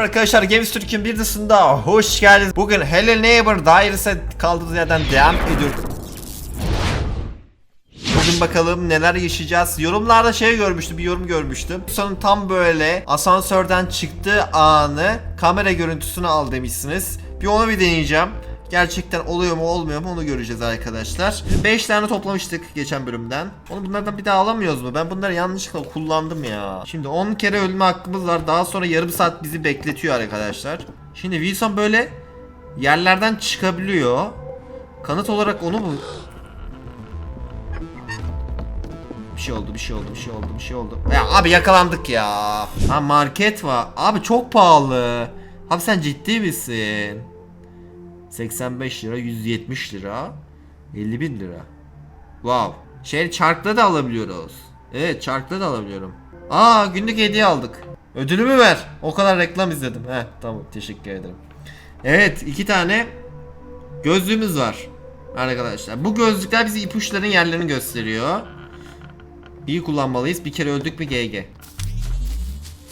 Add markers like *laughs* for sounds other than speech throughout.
Merhaba arkadaşlar Games Türk'ün bir dışında hoş geldiniz. Bugün Hello Neighbor Daires'e kaldığımız yerden devam ediyoruz. Bugün bakalım neler yaşayacağız. Yorumlarda şey görmüştüm, bir yorum görmüştüm. Sonun tam böyle asansörden çıktığı anı kamera görüntüsünü al demişsiniz. Bir onu bir deneyeceğim. Gerçekten oluyor mu olmuyor mu onu göreceğiz arkadaşlar. 5 tane toplamıştık geçen bölümden. Onu bunlardan bir daha alamıyoruz mu? Ben bunları yanlışlıkla kullandım ya. Şimdi 10 kere ölme hakkımız var. Daha sonra yarım saat bizi bekletiyor arkadaşlar. Şimdi Wilson böyle yerlerden çıkabiliyor. Kanıt olarak onu mu Bir şey oldu, bir şey oldu, bir şey oldu, bir şey oldu. Ya abi yakalandık ya. Ha market var. Abi çok pahalı. Abi sen ciddi misin? 85 lira, 170 lira, 50 bin lira. Wow. Şey çarkla da alabiliyoruz. Evet çarkla da alabiliyorum. Aa günlük hediye aldık. Ödülümü ver. O kadar reklam izledim. Heh tamam teşekkür ederim. Evet iki tane gözlüğümüz var. Arkadaşlar bu gözlükler bize ipuçların yerlerini gösteriyor. İyi kullanmalıyız. Bir kere öldük mü GG.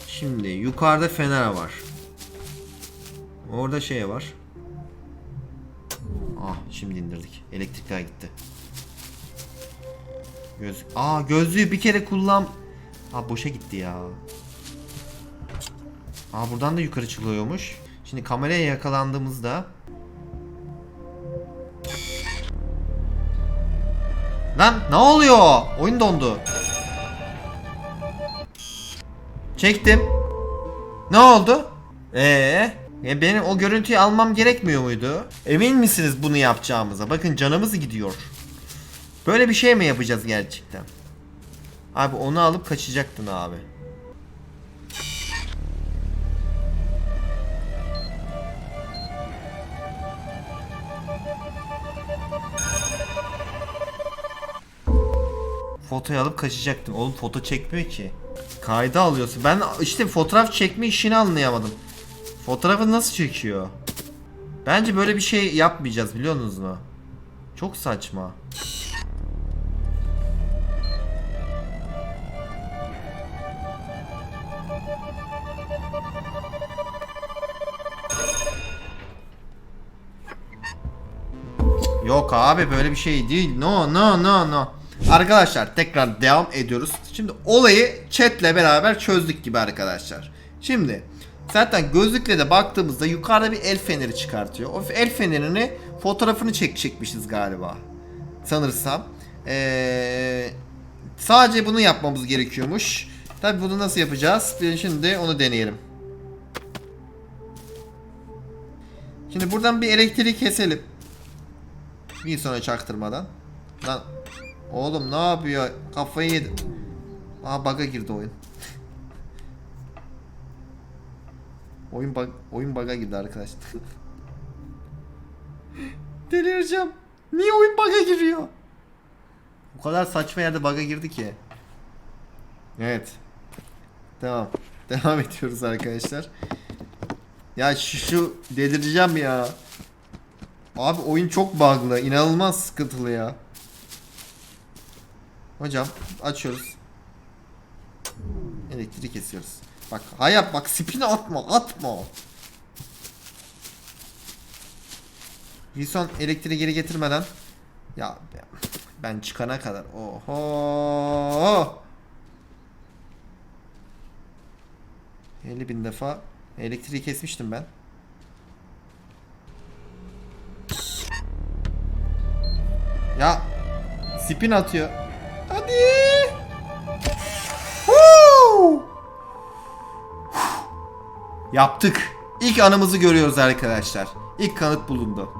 Şimdi yukarıda fener var. Orada şey var. Ah şimdi indirdik. Elektrikler gitti. Göz Aa gözlüğü bir kere kullan. Aa boşa gitti ya. Aa buradan da yukarı çıkılıyormuş. Şimdi kameraya yakalandığımızda Lan ne oluyor? Oyun dondu. Çektim. Ne oldu? Ee, e benim o görüntüyü almam gerekmiyor muydu? Emin misiniz bunu yapacağımıza? Bakın canımız gidiyor. Böyle bir şey mi yapacağız gerçekten? Abi onu alıp kaçacaktın abi. Fotoyu alıp kaçacaktım. Oğlum foto çekmiyor ki. Kayda alıyorsun. Ben işte fotoğraf çekme işini anlayamadım. Fotoğrafı nasıl çekiyor? Bence böyle bir şey yapmayacağız biliyor musunuz mu? Çok saçma. Yok abi böyle bir şey değil. No no no no. Arkadaşlar tekrar devam ediyoruz. Şimdi olayı chatle beraber çözdük gibi arkadaşlar. Şimdi zaten gözlükle de baktığımızda yukarıda bir el feneri çıkartıyor. O el fenerini fotoğrafını çek çekmişiz galiba. Sanırsam. Ee, sadece bunu yapmamız gerekiyormuş. Tabi bunu nasıl yapacağız? Şimdi onu deneyelim. Şimdi buradan bir elektriği keselim. Bir sonra çaktırmadan. Lan oğlum ne yapıyor? Kafayı yedi. Aa bug'a girdi oyun. Oyun bug oyun bug'a girdi arkadaşlar. *laughs* Delireceğim. Niye oyun bug'a giriyor? O kadar saçma yerde bug'a girdi ki. Evet. Devam. *laughs* Devam ediyoruz arkadaşlar. Ya şu, şu delireceğim ya. Abi oyun çok bug'lı. inanılmaz sıkıntılı ya. Hocam açıyoruz. Elektriği kesiyoruz. Bak hayat bak spin atma atma. Wilson elektriği geri getirmeden ya ben çıkana kadar oho 50 bin defa elektriği kesmiştim ben. Ya spin atıyor. Hadi. Yaptık. İlk anımızı görüyoruz arkadaşlar. İlk kanıt bulundu.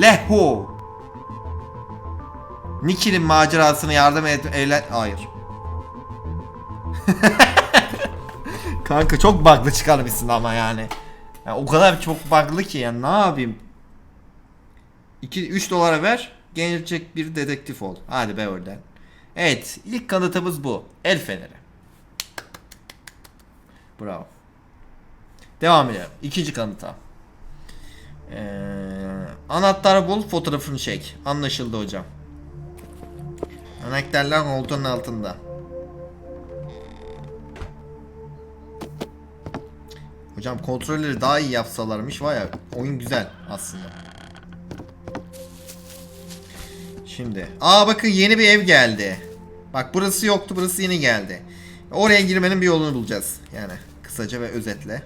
Leho. Nicky'nin macerasına yardım et evlen... Hayır. *laughs* Kanka çok bug'lı çıkarmışsın ama yani. yani. O kadar çok bug'lı ki yani ne yapayım? 2 3 dolara ver. Gelecek bir dedektif ol. Hadi be oradan. Evet, ilk kanıtımız bu. El feneri. Bravo. Devam edelim. İkinci kanıta. Ee, anahtarı bul, fotoğrafını çek. Anlaşıldı hocam. Anahtarlar koltuğun altında. Hocam kontrolleri daha iyi yapsalarmış var ya oyun güzel aslında. Şimdi. Aa bakın yeni bir ev geldi. Bak burası yoktu burası yeni geldi. Oraya girmenin bir yolunu bulacağız. Yani kısaca ve özetle.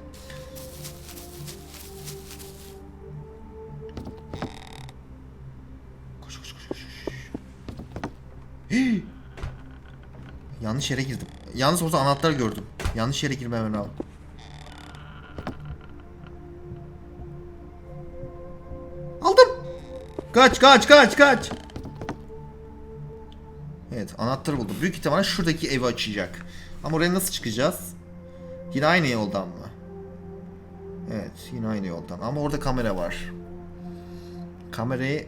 *gasps* Yanlış yere girdim. Yalnız orada anahtar gördüm. Yanlış yere girmemem lazım. Aldım. Kaç kaç kaç kaç. Evet anahtarı buldum. Büyük ihtimalle şuradaki evi açacak. Ama oraya nasıl çıkacağız? Yine aynı yoldan mı? Evet yine aynı yoldan. Ama orada kamera var. Kamerayı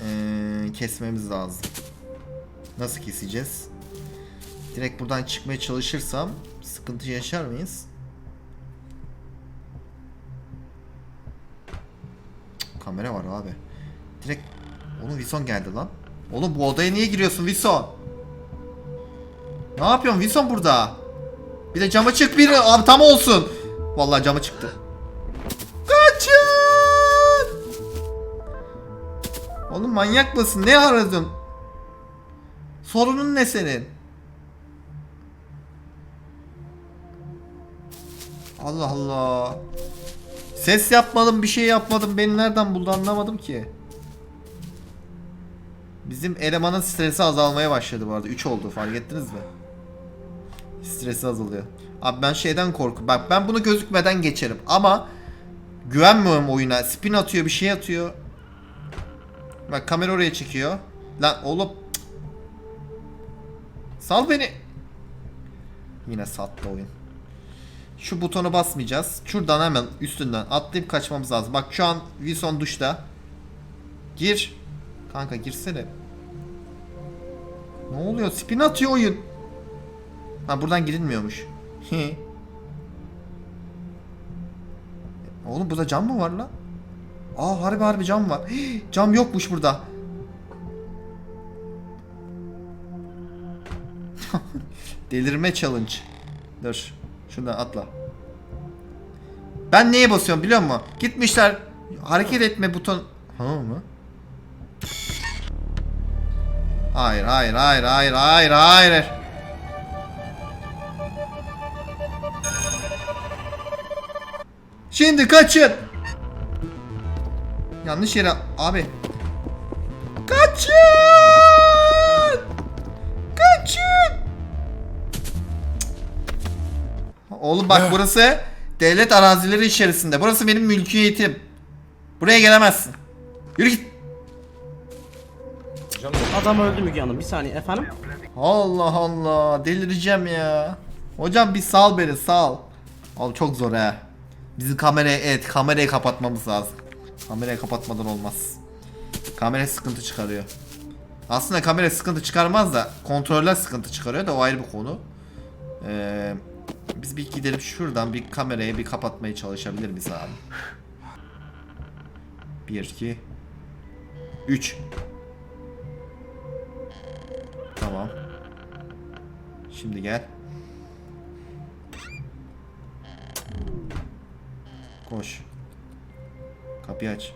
eee, kesmemiz lazım. Nasıl keseceğiz? Direkt buradan çıkmaya çalışırsam sıkıntı yaşar mıyız? Kamera var abi. Direkt Oğlum Vison geldi lan. Oğlum bu odaya niye giriyorsun Vison? Ne yapıyorsun Vison burada? Bir de cama çık biri. Abi tam olsun. Vallahi cama çıktı. Kaçın! Oğlum manyak mısın? Ne aradın? Sorunun ne senin? Allah Allah. Ses yapmadım, bir şey yapmadım. Beni nereden buldu anlamadım ki. Bizim elemanın stresi azalmaya başladı bu arada. 3 oldu fark ettiniz mi? Stresi azalıyor. Abi ben şeyden korku. Bak ben bunu gözükmeden geçerim ama güvenmiyorum oyuna. Spin atıyor, bir şey atıyor. Bak kamera oraya çekiyor. Lan oğlum. Sal beni. Yine sattı oyun. Şu butonu basmayacağız. Şuradan hemen üstünden atlayıp kaçmamız lazım. Bak şu an Wilson duşta. Gir. Kanka girsene. Ne oluyor? Spin atıyor oyun. Ha buradan girilmiyormuş. *laughs* Oğlum burada cam mı var lan? Aa harbi harbi cam var. *gasps* Cam yokmuş burada. Delirme challenge. Dur. Şundan atla. Ben neye basıyorum biliyor musun? Gitmişler hareket etme buton. Ha mı? Hayır hayır hayır hayır hayır hayır. Şimdi kaçın. Yanlış yere abi. Kaçın! Oğlum bak burası devlet arazileri içerisinde. Burası benim mülkiyetim. Buraya gelemezsin. Yürü git. Adam öldü Müge Hanım. Bir saniye efendim. Allah Allah delireceğim ya. Hocam bir sal beni sal. Oğlum çok zor ha. Bizim kamerayı evet kamerayı kapatmamız lazım. Kamerayı kapatmadan olmaz. Kamera sıkıntı çıkarıyor. Aslında kamera sıkıntı çıkarmaz da kontroller sıkıntı çıkarıyor da o ayrı bir konu. Ee, bir gidelim şuradan bir kamerayı bir kapatmaya çalışabilir miyiz abi? 1 2 3 Tamam. Şimdi gel. Koş. Kapıyı aç.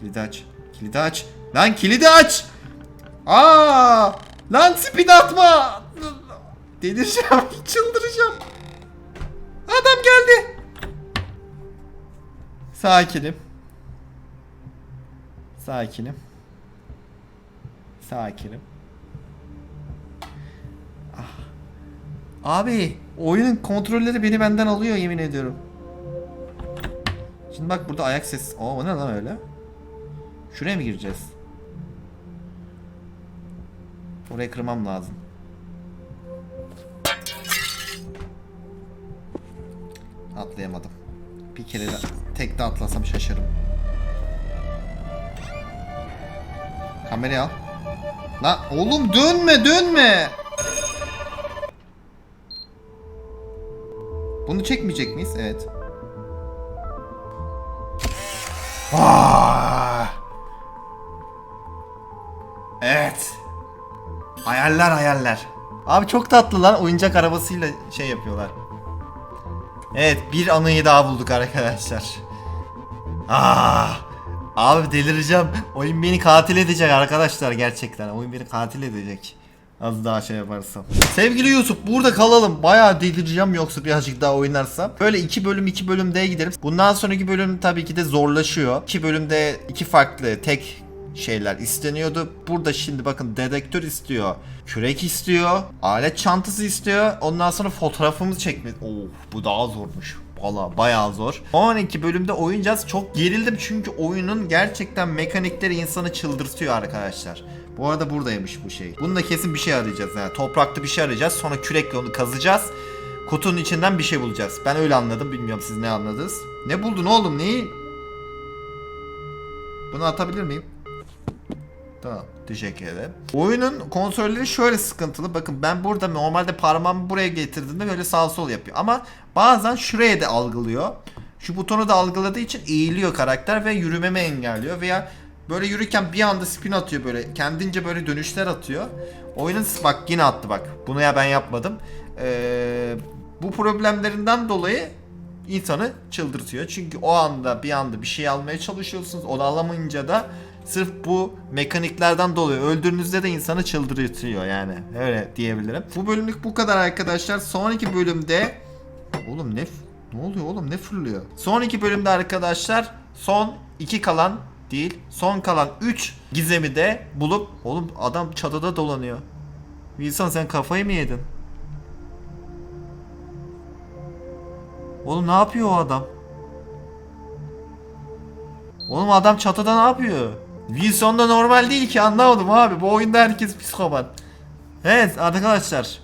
Kilidi aç. Kilidi aç. Lan kilidi aç. Aa! Lan spin atma. Delireceğim. *laughs* Çıldıracağım. Adam geldi. Sakinim. Sakinim. Sakinim. Abi oyunun kontrolleri beni benden alıyor yemin ediyorum. Şimdi bak burada ayak sesi. Oo o ne lan öyle? Şuraya mı gireceğiz? Orayı kırmam lazım. Atlayamadım. Bir kere de tek de atlasam şaşarım. Kamerayı al. Lan oğlum dönme dönme. Bunu çekmeyecek miyiz? Evet. Ah! Evet. Hayaller hayaller. Abi çok tatlılar. Oyuncak arabasıyla şey yapıyorlar. Evet bir anıyı daha bulduk arkadaşlar. Ah, abi delireceğim. Oyun beni katil edecek arkadaşlar gerçekten. Oyun beni katil edecek. Az daha şey yaparsam. Sevgili Yusuf burada kalalım. Bayağı delireceğim yoksa birazcık daha oynarsam. Böyle iki bölüm iki bölümde gidelim. Bundan sonraki bölüm tabii ki de zorlaşıyor. İki bölümde iki farklı tek şeyler isteniyordu. Burada şimdi bakın dedektör istiyor. Kürek istiyor. Alet çantası istiyor. Ondan sonra fotoğrafımızı çekmek. Of bu daha zormuş. Valla bayağı zor. 12 bölümde oynayacağız. Çok gerildim çünkü oyunun gerçekten mekanikleri insanı çıldırtıyor arkadaşlar. Bu arada buradaymış bu şey. Bunda kesin bir şey arayacağız yani. Toprakta bir şey arayacağız. Sonra kürekle onu kazacağız. Kutunun içinden bir şey bulacağız. Ben öyle anladım. Bilmiyorum siz ne anladınız. Ne buldun oğlum? Neyi? Bunu atabilir miyim? Tamam. Teşekkür ederim. Oyunun kontrolleri şöyle sıkıntılı. Bakın ben burada normalde parmağımı buraya getirdiğimde böyle sağ sol yapıyor. Ama bazen şuraya da algılıyor. Şu butonu da algıladığı için eğiliyor karakter ve yürümemi engelliyor. Veya böyle yürürken bir anda spin atıyor böyle. Kendince böyle dönüşler atıyor. Oyunun bak yine attı bak. Bunu ya ben yapmadım. Ee, bu problemlerinden dolayı insanı çıldırtıyor. Çünkü o anda bir anda bir şey almaya çalışıyorsunuz. Onu alamayınca da sırf bu mekaniklerden dolayı öldüğünüzde de insanı çıldırtıyor yani. Öyle diyebilirim. Bu bölümlük bu kadar arkadaşlar. Sonraki bölümde Oğlum ne ne oluyor oğlum ne fırlıyor? Son iki bölümde arkadaşlar son iki kalan değil son kalan 3 gizemi de bulup oğlum adam çatıda dolanıyor. Wilson sen kafayı mı yedin? Oğlum ne yapıyor o adam? Oğlum adam çatıda ne yapıyor? Wilson da normal değil ki anlamadım abi. Bu oyunda herkes psikopat. Evet arkadaşlar.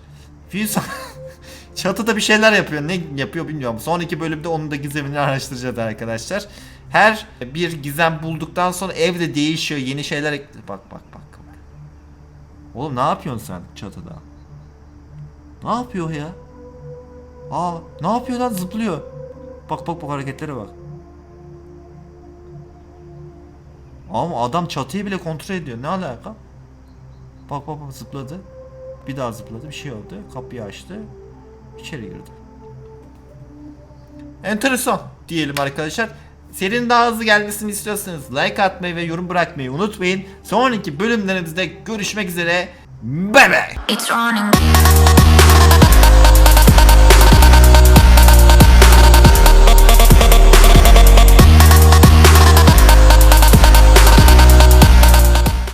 Wilson *laughs* çatıda bir şeyler yapıyor. Ne yapıyor bilmiyorum. Son iki bölümde onun da gizemini araştıracağız arkadaşlar. Her bir gizem bulduktan sonra evde değişiyor. Yeni şeyler Bak bak bak. Oğlum ne yapıyorsun sen çatıda? Ne yapıyor ya? Aa ne yapıyor lan zıplıyor. Bak bak bak hareketlere bak. Ama adam çatıyı bile kontrol ediyor. Ne alaka? Bak bak bak zıpladı. Bir daha zıpladı. Bir şey oldu. Kapıyı açtı. İçeri girdi. Enteresan diyelim arkadaşlar. Serinin daha hızlı gelmesini istiyorsanız like atmayı ve yorum bırakmayı unutmayın. Sonraki bölümlerimizde görüşmek üzere. Bye bye. It's.